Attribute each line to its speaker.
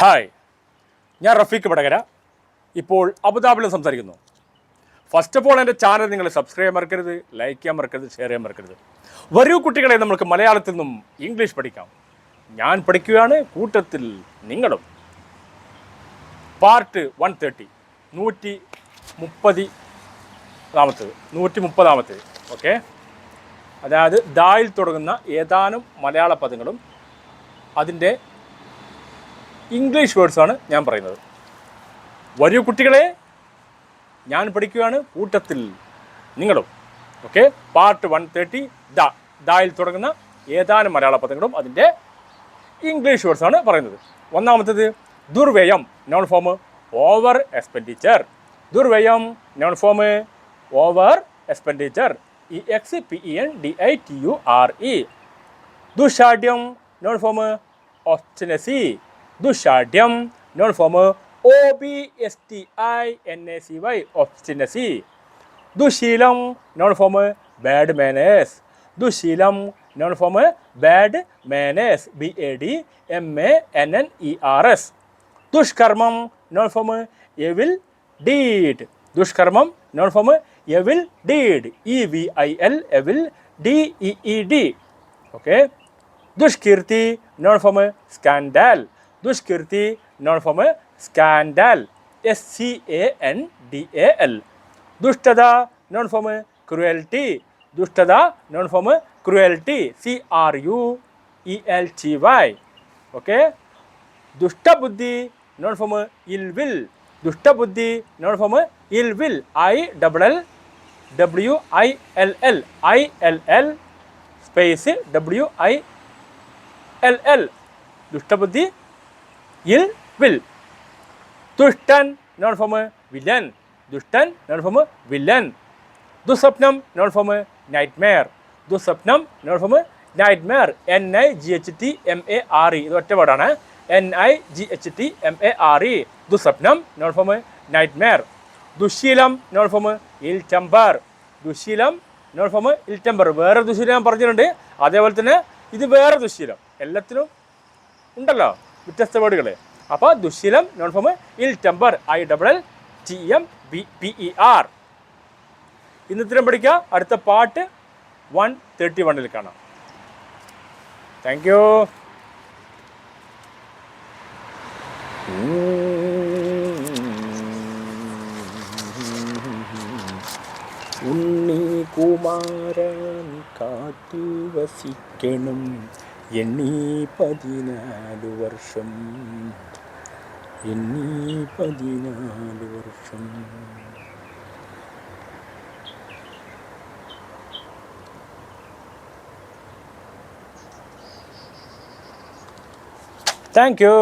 Speaker 1: Hi. ഞാൻ റഫീഖ് വടകര. ഇപ്പോൾ അബുദാബിയിൽ സംസാരിക്കുന്നു. ഫസ്റ്റ് ഓഫ് ഓൾ എന്റെ ചാനൽ നിങ്ങൾ സബ്സ്ക്രൈബ് ചെയ്യാൻ മറക്കരുത് ലൈക്ക് ചെയ്യാൻ മറക്കരുത് ഷെയർ ചെയ്യാൻ മറക്കരുത്. വരൂ കുട്ടികളെ നമുക്ക് മലയാളത്തിൽ നിന്നും ഇംഗ്ലീഷ് പഠിക്കാം. ഞാൻ പഠിക്കുകയാണ് കൂട്ടത്തിൽ നിങ്ങളും. പാർട്ട് വൺ തേർട്ടി നൂറ്റി മുപ്പതി താമത്തത് നൂറ്റി മുപ്പതാമത്തേത് ഓക്കെ അതായത് ദായിൽ തുടങ്ങുന്ന ഏതാനും മലയാള പദങ്ങളും അതിന്റെ ഇംഗ്ലീഷ് വേർഡ്സാണ് ഞാൻ പറയുന്നത്. വരൂ കുട്ടികളെ ഞാൻ പഠിക്കുകയാണ് കൂട്ടത്തിൽ. നിങ്ങളും. Okay? Part one thirty the. ദായിൽ തുടങ്ങുന്ന ഏതാനും മലയാള പദങ്ങളും അതിന്റെ ഇംഗ്ലീഷ് വേർഡ്സാണ് പറയുന്നത്. ഒന്നാമത്തേത് ദുർവ്യയം noun form over expenditure ദുർവ്യയം noun form over expenditure E X P E N D I T U R E ദുഷാഢ്യം noun form obstinacy ദുഷാഢ്യം noun form O B S T I N A C Y obstinacy ദുശീലം noun form bad manners ദുശീലം noun form bad manners B A D M A N N E R S ദുഷ്കർമ്മം ദുഷ്കീർത്തി noun form scandal S C A N D A L ദുഷ്ടത noun form cruelty ദുഷ്ടത noun form cruelty C R U E L T Y okay ദുഷ്ടബുദ്ധി noun form ill will ദുഷ്ടബുദ്ധി noun form ill will I double L W I L L I L L space W I L L ദുഷ്ടബുദ്ധി ill will. ദുഷ്ടൻ noun form villain ദുഷ്ടൻ noun form villain ദുസ്വപ്നം noun form nightmare ദുസ്വപ്നം noun form nightmare N I G H T M A R E ഇത് ഒറ്റ വേർഡാണ്. N I G H T M A R E ദുസ്വപ്നം noun form nightmare ദുശീലം noun form ill temper ദുശീലം noun form ill temper വേറെ ദുശീലം ഞാൻ പറഞ്ഞിട്ടുണ്ട്. അതേപോലെ തന്നെ ഇത് വേറെ ദുശീലം. എല്ലാത്തിനും ഉണ്ടല്ലോ. വ്യത്യസ്ത വേർഡുകൾ അപ്പോൾ ദുശീലം noun form ill temper I double L T M B P E R ഇന്നത്തിനും പഠിക്കുക അടുത്ത പാട്ട് വൺ തേർട്ടി വണ്ണിൽ കാണാം. താങ്ക് യു ഉണ്ണി കുമാരൻ കാത്തു വസിക്കണം. എണ്ണി പതിനാല് വർഷം എണ്ണി പതിനാല് വർഷം താങ്ക് യു